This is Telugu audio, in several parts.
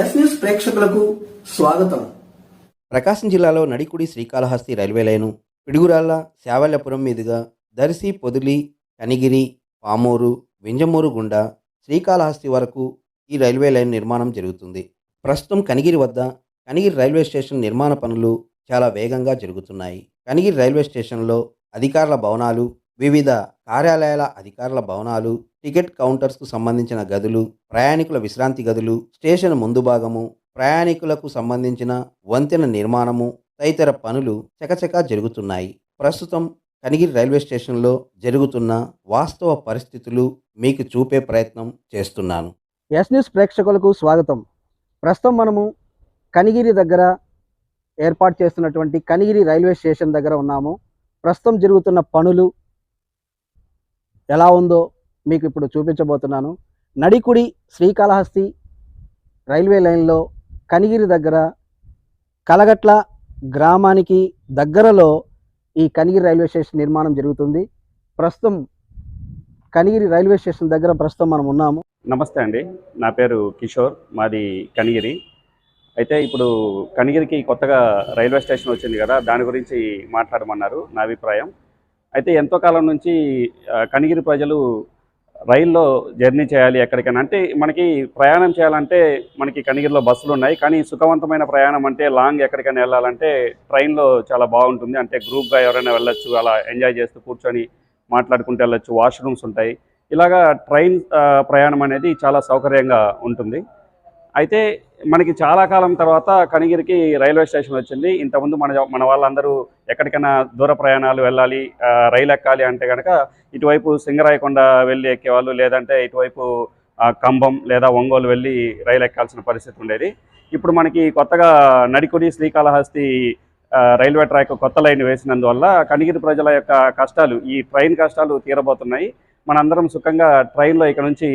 ఎస్ న్యూస్ ప్రేక్షకులకు స్వాగతం. ప్రకాశం జిల్లాలో నడికుడి శ్రీకాళహస్తి రైల్వే లైను పిడుగురాళ్ళ శావల్యపురం మీదుగా దర్శి పొదిలి కనిగిరి పామూరు వింజమూరు గుండా శ్రీకాళహస్తి వరకు ఈ రైల్వే లైన్ నిర్మాణం జరుగుతుంది. ప్రస్తుతం కనిగిరి వద్ద కనిగిరి రైల్వే స్టేషన్ నిర్మాణ పనులు చాలా వేగంగా జరుగుతున్నాయి. కనిగిరి రైల్వే స్టేషన్లో అధికారుల భవనాలు వివిధ కార్యాలయాల అధికారుల భవనాలు టికెట్ కౌంటర్స్కు సంబంధించిన గదులు ప్రయాణికుల విశ్రాంతి గదులు స్టేషన్ ముందు భాగము ప్రయాణికులకు సంబంధించిన వంతెన నిర్మాణము తదితర పనులు చకచకా జరుగుతున్నాయి. ప్రస్తుతం కనిగిరి రైల్వే స్టేషన్లో జరుగుతున్న వాస్తవ పరిస్థితులు మీకు చూపే ప్రయత్నం చేస్తున్నాను. ఎస్ న్యూస్ ప్రేక్షకులకు స్వాగతం. ప్రస్తుతం మనము కనిగిరి దగ్గర ఏర్పాటు చేస్తున్నటువంటి కనిగిరి రైల్వే స్టేషన్ దగ్గర ఉన్నాము. ప్రస్తుతం జరుగుతున్న పనులు ఎలా ఉందో మీకు ఇప్పుడు చూపించబోతున్నాను. నడికుడి శ్రీకాళహస్తి రైల్వే లైన్లో కనిగిరి దగ్గర కలగట్ల గ్రామానికి దగ్గరలో ఈ కనిగిరి రైల్వే స్టేషన్ నిర్మాణం జరుగుతుంది. ప్రస్తుతం కనిగిరి రైల్వే స్టేషన్ దగ్గర ప్రస్తుతం మనం ఉన్నాము. నమస్తే అండి. నా పేరు కిషోర్. మాది కనిగిరి. అయితే ఇప్పుడు కనిగిరికి కొత్తగా రైల్వే స్టేషన్ వచ్చింది కదా దాని గురించి మాట్లాడమన్నారు నా అభిప్రాయం. అయితే ఎంతో కాలం నుంచి కనిగిరి ప్రజలు రైల్లో జర్నీ చేయాలి ఎక్కడికైనా. అంటే మనకి ప్రయాణం చేయాలంటే మనకి కనిగిరిలో బస్సులు ఉన్నాయి. కానీ సుఖవంతమైన ప్రయాణం అంటే లాంగ్ ఎక్కడికైనా వెళ్ళాలంటే ట్రైన్లో చాలా బాగుంటుంది. అంటే గ్రూప్గా ఎవరైనా వెళ్ళొచ్చు అలా ఎంజాయ్ చేస్తూ కూర్చొని మాట్లాడుకుంటూ వెళ్ళొచ్చు. వాష్రూమ్స్ ఉంటాయి. ఇలాగా ట్రైన్ ప్రయాణం అనేది చాలా సౌకర్యంగా ఉంటుంది. అయితే మనకి చాలా కాలం తర్వాత కనిగిరికి రైల్వే స్టేషన్ వచ్చింది. ఇంతకుముందు మన మన వాళ్ళందరూ ఎక్కడికైనా దూర ప్రయాణాలు వెళ్ళాలి రైలు ఎక్కాలి అంటే కనుక ఇటువైపు సింగరాయకొండ వెళ్ళి ఎక్కేవాళ్ళు లేదంటే ఇటువైపు కంబం లేదా ఒంగోలు వెళ్ళి రైలు ఎక్కాల్సిన పరిస్థితి ఉండేది. ఇప్పుడు మనకి కొత్తగా నడికుడి శ్రీకాళహస్తి రైల్వే ట్రాక్ కొత్త లైన్ వేసినందువల్ల కనిగిరి ప్రజల యొక్క కష్టాలు ఈ ట్రైన్ కష్టాలు తీరబోతున్నాయి. మనందరం సుఖంగా ట్రైన్లో ఇక్కడ నుంచి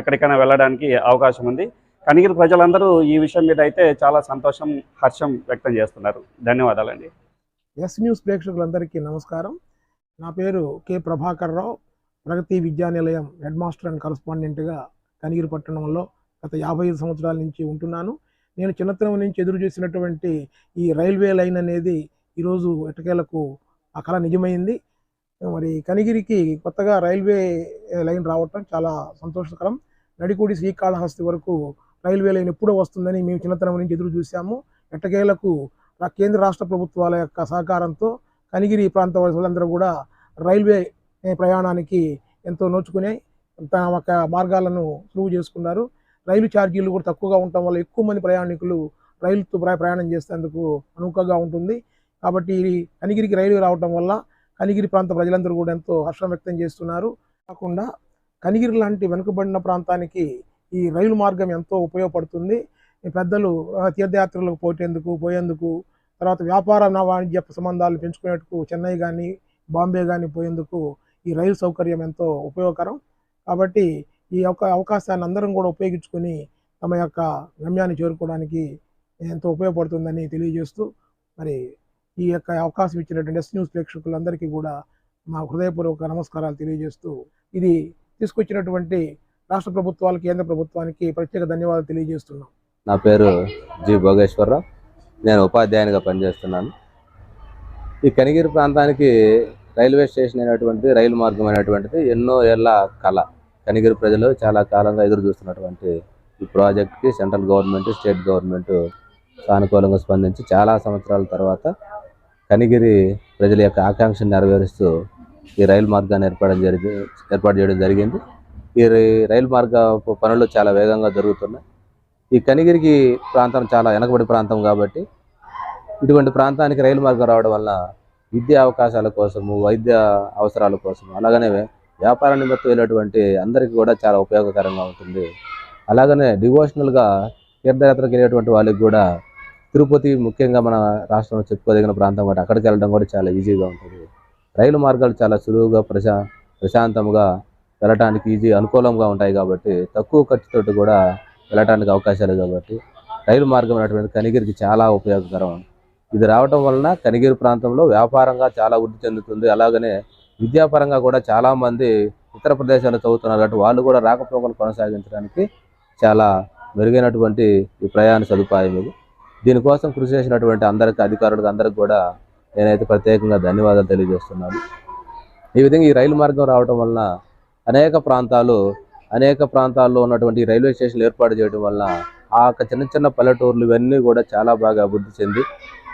ఎక్కడికైనా వెళ్ళడానికి అవకాశం ఉంది. కనిగిరి ప్రజలందరూ ఈ విషయం మీద అయితే చాలా సంతోషం హర్షం వ్యక్తం చేస్తున్నారు. ధన్యవాదాలండి. ఎస్ న్యూస్ ప్రేక్షకులందరికీ నమస్కారం. నా పేరు K. Prabhakar Rao. Pragati Vidyanilayam head master and కరస్పాండెంట్గా Kanigiri పట్టణంలో గత యాభై ఐదు సంవత్సరాల నుంచి ఉంటున్నాను. నేను చిన్నతనం నుంచి ఎదురు చూసినటువంటి ఈ రైల్వే లైన్ అనేది ఈరోజు ఎటకేలకు ఆ కళ నిజమైంది. మరి కనిగిరికి కొత్తగా రైల్వే లైన్ రావటం చాలా సంతోషకరం. నడికూడి శ్రీకాళహస్తి వరకు రైల్వే లైన్ ఎప్పుడో వస్తుందని మేము చిన్నతనం నుంచి ఎదురు చూసాము ఎట్టకేలకు కేంద్ర రాష్ట్ర ప్రభుత్వాల యొక్క సహకారంతో కనిగిరి ప్రాంత వాసులందరూ కూడా రైల్వే ప్రయాణానికి ఎంతో నోచుకుని తమ యొక్క మార్గాలను సులువు చేసుకున్నారు. రైలు ఛార్జీలు కూడా తక్కువగా ఉండటం వల్ల ఎక్కువ మంది ప్రయాణికులు రైలుతో ప్ర- ప్రయాణం చేసేందుకు అనుకగా ఉంటుంది. కాబట్టి కనిగిరికి రైలు రావడం వల్ల కనిగిరి ప్రాంత ప్రజలందరూ కూడా ఎంతో హర్షం వ్యక్తం చేస్తున్నారు. కాకుండా కనిగిరి లాంటి వెనుకబడిన ప్రాంతానికి ఈ రైలు మార్గం ఎంతో ఉపయోగపడుతుంది. ఈ పెద్దలు తీర్థయాత్రలకు పోయేందుకు పోయేందుకు తర్వాత వ్యాపార నా వాణిజ్య సంబంధాలు పెంచుకునేందుకు చెన్నై కానీ బాంబే కానీ పోయేందుకు ఈ రైలు సౌకర్యం ఎంతో ఉపయోగకరం. కాబట్టి ఈ యొక్క అవకాశాన్ని అందరం కూడా ఉపయోగించుకొని తమ యొక్క గమ్యాన్ని చేరుకోవడానికి ఎంతో ఉపయోగపడుతుందని తెలియజేస్తూ మరి ఈ యొక్క అవకాశం ఇచ్చినటువంటి ఎస్ న్యూస్ ప్రేక్షకులందరికీ కూడా మా హృదయపూర్వక నమస్కారాలు తెలియజేస్తూ ఇది తీసుకొచ్చినటువంటి రాష్ట్ర ప్రభుత్వాలు కేంద్ర ప్రభుత్వానికి ప్రత్యేక ధన్యవాదాలు తెలియజేస్తున్నాం. నా పేరు జి భోగేశ్వరరావు. నేను ఉపాధ్యాయునిగా పనిచేస్తున్నాను. ఈ కనిగిరి ప్రాంతానికి రైల్వే స్టేషన్ అయినటువంటి రైలు మార్గం అయినటువంటిది ఎన్నో ఏళ్ళ కళ. కనిగిరి ప్రజలు చాలా కాలంగా ఎదురు చూస్తున్నటువంటి ఈ ప్రాజెక్ట్కి సెంట్రల్ గవర్నమెంట్ స్టేట్ గవర్నమెంట్ సానుకూలంగా స్పందించి చాలా సంవత్సరాల తర్వాత కనిగిరి ప్రజల యొక్క ఆకాంక్షను నెరవేరుస్తూ ఈ రైలు మార్గాన్ని ఏర్పడడం జరిగి ఏర్పాటు చేయడం జరిగింది. ఈ రై- రైలు మార్గ పనులు చాలా వేగంగా జరుగుతున్నాయి. ఈ కనిగిరికి ప్రాంతం చాలా వెనకబడి ప్రాంతం కాబట్టి ఇటువంటి ప్రాంతానికి రైలు మార్గం రావడం వల్ల విద్యా అవకాశాల కోసము వైద్య అవసరాల కోసం అలాగనే వ్యాపార నిమిత్తం వెళ్ళినటువంటి అందరికీ కూడా చాలా ఉపయోగకరంగా ఉంటుంది. అలాగనే డివోషనల్గా తీర్థయాత్రకు వెళ్ళేటువంటి వాళ్ళకి కూడా తిరుపతి ముఖ్యంగా మన రాష్ట్రంలో చెప్పుకోదగిన ప్రాంతం కాబట్టి అక్కడికి వెళ్ళడం కూడా చాలా ఈజీగా ఉంటుంది. రైలు మార్గాలు చాలా సులువుగా ప్రశా ప్రశాంతంగా వెళ్ళటానికి ఈజీ అనుకూలంగా ఉంటాయి కాబట్టి తక్కువ ఖర్చుతోటి కూడా వెళ్ళటానికి అవకాశాలు కాబట్టి రైలు మార్గం అనేటువంటి కనిగిరికి చాలా ఉపయోగకరం. ఇది రావటం వలన కనిగిరి ప్రాంతంలో వ్యాపారంగా చాలా వృద్ధి చెందుతుంది. అలాగనే విద్యాపరంగా కూడా చాలామంది ఇతర ప్రదేశాలు చదువుతున్నారు కాబట్టి వాళ్ళు కూడా రాకపోకలు కొనసాగించడానికి చాలా మెరుగైనటువంటి ఈ ప్రయాణ సదుపాయం ఇది. దీనికోసం కృషి చేసినటువంటి అందరికి అధికారులకు అందరికి కూడా నేనైతే ప్రత్యేకంగా ధన్యవాదాలు తెలియజేస్తున్నాను. ఈ విధంగా ఈ రైలు మార్గం రావడం వలన అనేక ప్రాంతాలు అనేక ప్రాంతాల్లో ఉన్నటువంటి రైల్వే స్టేషన్లు ఏర్పాటు చేయడం వల్ల ఆ యొక్క చిన్న చిన్న పల్లెటూర్లు ఇవన్నీ కూడా చాలా బాగా అభివృద్ధి చెంది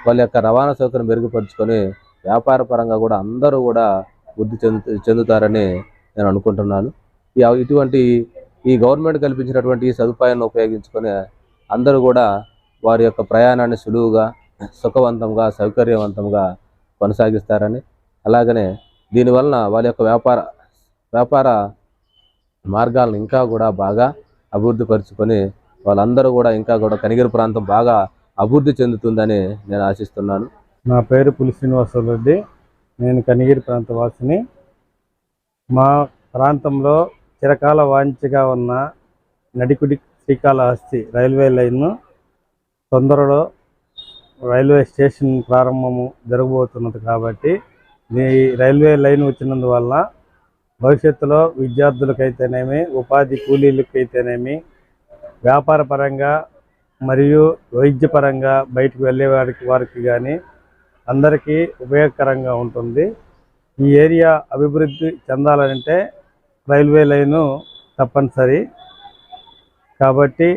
వాళ్ళ యొక్క రవాణా సౌకర్యం మెరుగుపరుచుకొని వ్యాపార పరంగా కూడా అందరూ కూడా వృద్ధి చెందు చెందుతారని నేను అనుకుంటున్నాను. ఇటువంటి ఈ గవర్నమెంట్ కల్పించినటువంటి ఈ సదుపాయాన్ని ఉపయోగించుకొని అందరూ కూడా వారి యొక్క ప్రయాణాన్ని సులువుగా సుఖవంతంగా సౌకర్యవంతంగా కొనసాగిస్తారని అలాగనే దీనివలన వాళ్ళ యొక్క వ్యాపార వ్యాపార మార్గాలను ఇంకా కూడా బాగా అభివృద్ధి పరుచుకొని వాళ్ళందరూ కూడా ఇంకా కూడా కనిగిరి ప్రాంతం బాగా అభివృద్ధి చెందుతుందని నేను ఆశిస్తున్నాను. నా పేరు పులి శ్రీనివాసరెడ్డి నేను కనిగిరి ప్రాంత వాసిని. మా ప్రాంతంలో చిరకాల వాంఛగా ఉన్న నడికుడి శ్రీకాళహస్తి రైల్వే లైన్ను తొందరలో రైల్వే స్టేషన్ ప్రారంభము జరగబోతున్నది కాబట్టి ఈ రైల్వే లైన్ వచ్చినందువల్ల భవిష్యత్తులో విద్యార్థులకైతేనేమి ఉపాధి కూలీలకైతేనేమి వ్యాపార పరంగా మరియు వైద్యపరంగా బయటకు వెళ్ళే వారికి వారికి కానీ అందరికీ ఉపయోగకరంగా ఉంటుంది. ఈ ఏరియా అభివృద్ధి చెందాలంటే రైల్వే లైను తప్పనిసరి. కాబట్టి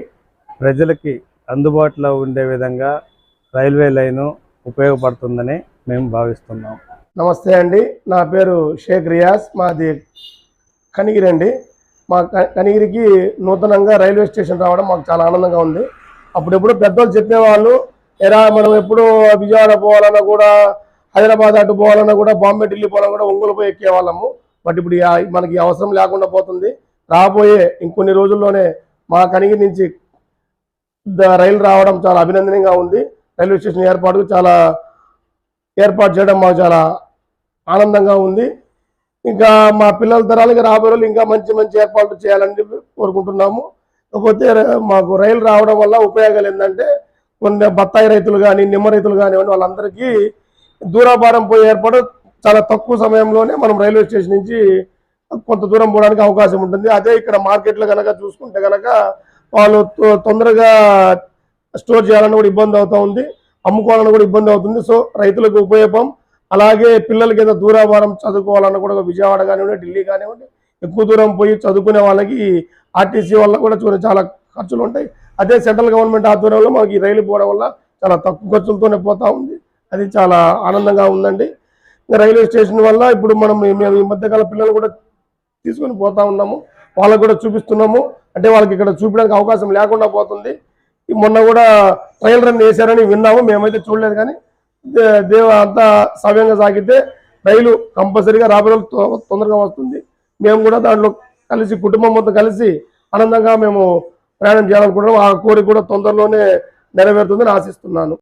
ప్రజలకి అందుబాటులో ఉండే విధంగా రైల్వే లైను ఉపయోగపడుతుందని మేము భావిస్తున్నాం. నమస్తే అండి. నా పేరు షేక్ రియాజ్. మాది కనిగిరి అండి మా కనిగిరికి నూతనంగా రైల్వే స్టేషన్ రావడం మాకు చాలా ఆనందంగా ఉంది. అప్పుడెప్పుడు పెద్దోళ్ళు చెప్పేవాళ్ళు ఎరా మనం ఎప్పుడు విజయవాడ పోవాలన్నా కూడా హైదరాబాద్ అటు పోవాలన్నా కూడా బాంబే ఢిల్లీ పోవాలన్నా కూడా ఒంగోలు పోయి ఎక్కేవాళ్ళము. బట్ ఇప్పుడు మనకి అవసరం లేకుండా పోతుంది. రాబోయే ఇంకొన్ని రోజుల్లోనే మా కనిగిరి నుంచి రైలు రావడం చాలా అభినందనీయంగా ఉంది. రైల్వే స్టేషన్ ఏర్పాటుకు చాలా ఏర్పాటు చేయడం మాకు చాలా ఆనందంగా ఉంది. ఇంకా మా పిల్లల తరాలకి రాబోయే రోజులు ఇంకా మంచి మంచి ఏర్పాట్లు చేయాలని చెప్పి కోరుకుంటున్నాము. కాకపోతే మాకు రైలు రావడం వల్ల ఉపయోగాలు ఏంటంటే కొన్ని బత్తాయి రైతులు కానీ నిమ్మ రైతులు కానివ్వండి వాళ్ళందరికీ దూరాభారం పోయే ఏర్పాటు చాలా తక్కువ సమయంలోనే మనం రైల్వే స్టేషన్ నుంచి కొంత దూరం పోవడానికి అవకాశం ఉంటుంది. అదే ఇక్కడ మార్కెట్లో కనుక చూసుకుంటే కనుక వాళ్ళు తొ- తొందరగా స్టోర్ చేయాలని కూడా ఇబ్బంది అవుతూ ఉంది. అమ్ముకోవాలని కూడా ఇబ్బంది అవుతుంది. సో రైతులకు ఉపయోగం. అలాగే పిల్లలకి ఏదో దూరాభారం చదువుకోవాలన్నా కూడా విజయవాడ కానివ్వండి ఢిల్లీ కానివ్వండి ఎక్కువ దూరం పోయి చదువుకునే వాళ్ళకి ఆర్టీసీ వల్ల కూడా చూడండి చాలా ఖర్చులు ఉంటాయి. అదే సెంట్రల్ గవర్నమెంట్ ఆధ్వర్యంలో మనకి రైలు పోవడం వల్ల చాలా తక్కువ ఖర్చులతోనే పోతా ఉంది. అది చాలా ఆనందంగా ఉందండి. రైల్వే స్టేషన్ వల్ల ఇప్పుడు మనం మేము ఈ మధ్యకాల పిల్లలు కూడా తీసుకొని పోతా ఉన్నాము. వాళ్ళకు కూడా చూపిస్తున్నాము. అంటే వాళ్ళకి ఇక్కడ చూపించడానికి అవకాశం లేకుండా పోతుంది. మొన్న కూడా ట్రయల్ రన్ వేశారని విన్నాము. మేమైతే చూడలేదు కానీ దేవ అంతా సవ్యంగా సాగితే రైలు కంపల్సరీగా రాబోయే తొందరగా వస్తుంది. మేము కూడా దాంట్లో కలిసి కుటుంబం మొత్తం కలిసి ఆనందంగా మేము ప్రయాణం చేయాలనుకుంటున్నాం ఆ కోరిక కూడా తొందరలోనే నెరవేరుతుందని ఆశిస్తున్నాను.